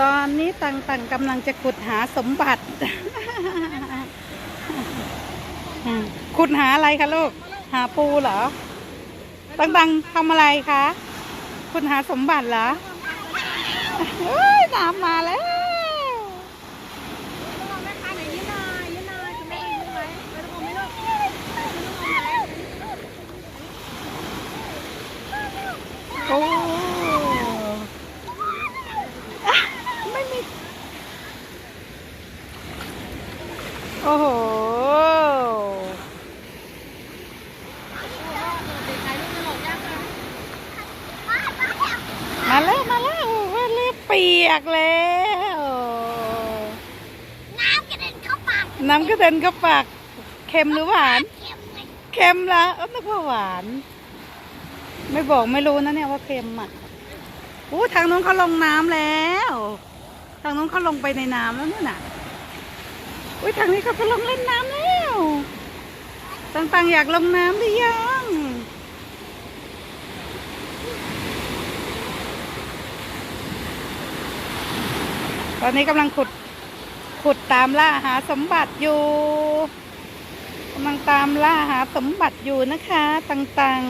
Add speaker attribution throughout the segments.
Speaker 1: ตอนนี้ตังตังกำลังจะขุดหาสมบัติ ขุดหาอะไรคะลูก หาปูเหรอตังตังทำอะไรคะ ขุดหาสมบัติเหรอเฮ้ยน้ำมาแล้ว
Speaker 2: แม่ค้าไหนยืนหน่อยยืนหน่อยคุณแม่ยืนไหมไม่ต้องไม่ต้อง
Speaker 1: โอ้อะไม่มี โอ้โห
Speaker 2: เด็กชายลูกไม่หลงยากนะ
Speaker 1: มาแล้ว มาแล้วโอ้โหเรียบเปี ยกแล้ว
Speaker 2: น้ำกระเด็นเข้าปาก
Speaker 1: น้ำกระเด็นเข้าปากเค็มหรือหวาน
Speaker 2: เค็มเลย
Speaker 1: เค็มละเออนึกว่าหวาน ไม่บอกไม่รู้นะเนี่ยว่าเค็มอะอู้ทางนู้นเขาลงน้ำแล้ว ทางนู้นเขาลงไปในน้ำแล้วนู่นน่ะอุ้ยทางนี้เขาก็ลงเล่นน้ำแล้วต่างๆอยากลงน้ำหรือยัง ตอนนี้กำลังขุดขุดตามล่าหาสมบัติอยู่กำลังตามล่าหาสมบัติอยู่นะคะต่าง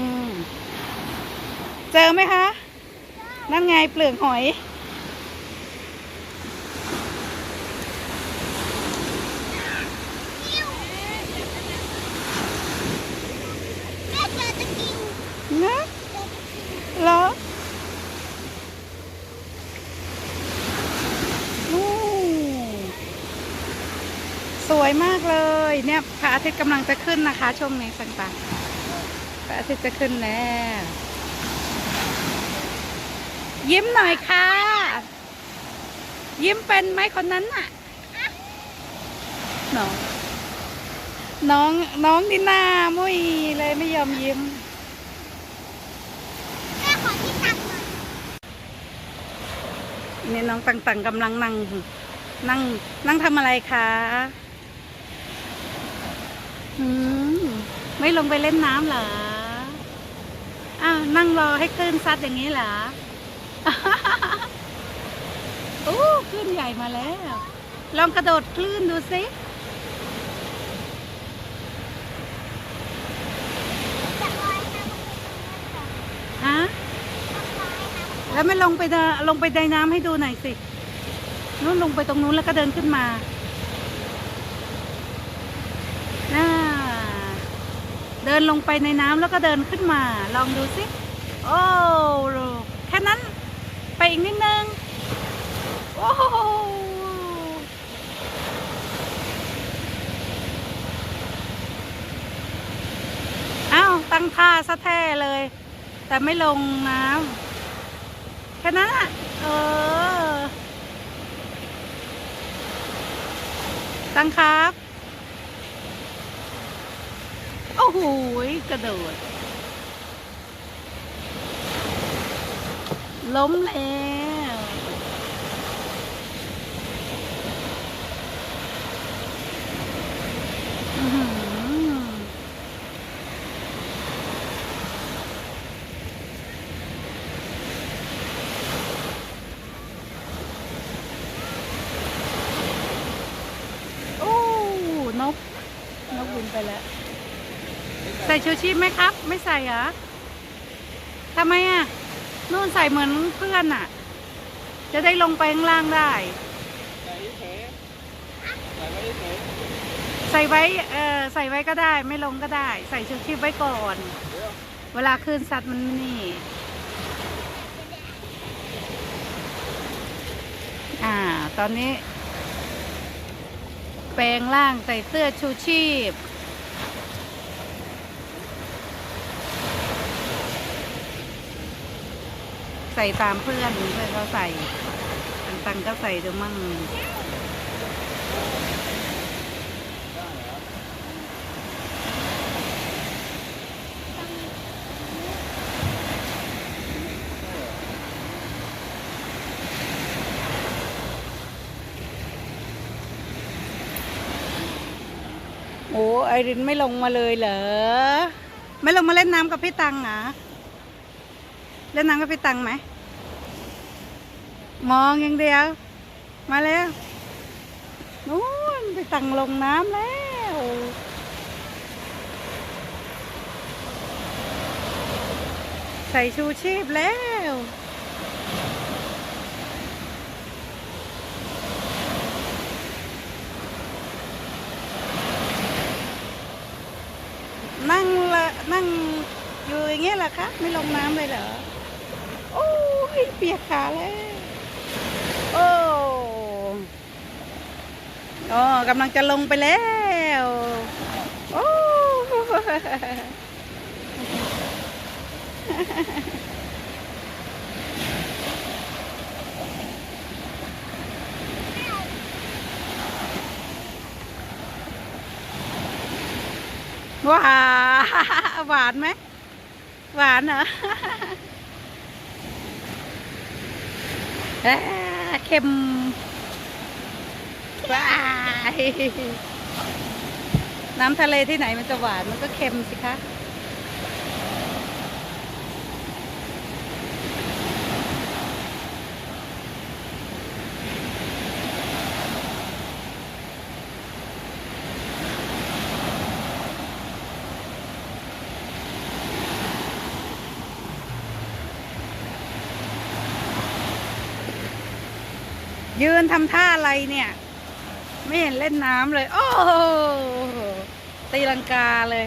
Speaker 1: ๆ เจอไหมคะ นั่นไงเปลือกหอย
Speaker 2: แม่เจอจะกิน
Speaker 1: นะเหรออู้ส วยมากเลย เนี่ยพระอาทิตย์กำลังจะขึ้นนะคะ ช่วงนี้ต่างๆพระอาทิตย์จะขึ้นแล้วยิ้มหน่อยค่ะ ยิ้มเป็นไหมคนนั้นน่ะน้องน้องน้องนี่หน้ามุยเลยไม่ยอมยิ้ม
Speaker 2: แม่ขอที่ตักหน่อย
Speaker 1: นี่น้องต่างๆกำลังนั่งนั่งนั่งทำอะไรคะ ไม่ลงไปเล่นน้ำเหรอ อ้าว นั่งรอให้คลื่นซัดอย่างนี้เหรอโอ้คลื่นใหญ่มาแล้ว ลองกระโดดคลื่นดูสิฮะแล้วไม่ลงไปเดนลงไปในน้ำให้ดูหน่อยสินู้นลงไปตรงนู้นแล้วก็เดินขึ้นมา เดินลงไปในน้ำแล้วก็เดินขึ้นมา ลองดูสิโอ้แค่นั้น ไปอีกนิดนึง โอ้โหอ้าว ตั้งท่าซะแท้เลย แต่ไม่ลงน้ำแค่นั้นอะเออ ตั้งครับ โอ้โหยกระโดด ล้มแล้วอือหือโอ้นก นกบินไปแล้ว ใส่ชูชีพไหมครับ ไม่ใส่เหรอทำไมอะนู่นใส่เหมือนเพื่อนอะ จะได้ลงไปข้างล่างได้ใส่ไว้เออใส่ไว้ก็ได้ ไม่ลงก็ได้ ใส่ชูชีพไว้ก่อน เวลาคลื่นซัดมันนี่ อ่า ตอนนี้ แปลงร่างใส่เสื้อชูชีพ ส่ตามเพื่อนเพื่อนเขาใส่ตังก็ใส่เดูมั่งโอ้ไอรินไม่ลงมาเลยเหรอ ไม่ลงมาเล่นน้ำกับพี่ตังเหรอเล่นน้ำกับพี่ตังไหม มองอย่างเดียว มาแล้วนู้นไปสั่งลงน้ำแล้วใส่ชูชีพแล้วนั่งละนั่งอยู่อย่างเงี้ยแหละคะ ไม่ลงน้ำเลยเหรอ โอ้ยเปียกขาแล้ว โอ้ อ๋อกำลังจะลงไปแล้ว โอ้หวานหวานไหม หวานเหรอเอ้อเค็ม ว้ายน้ำทะเลที่ไหนมันจะหวาน มันก็เค็มสิคะยืนทำท่าอะไรเนี่ย ไม่เห็นเล่นน้ำเลย โอ้โหตีลังกาเลย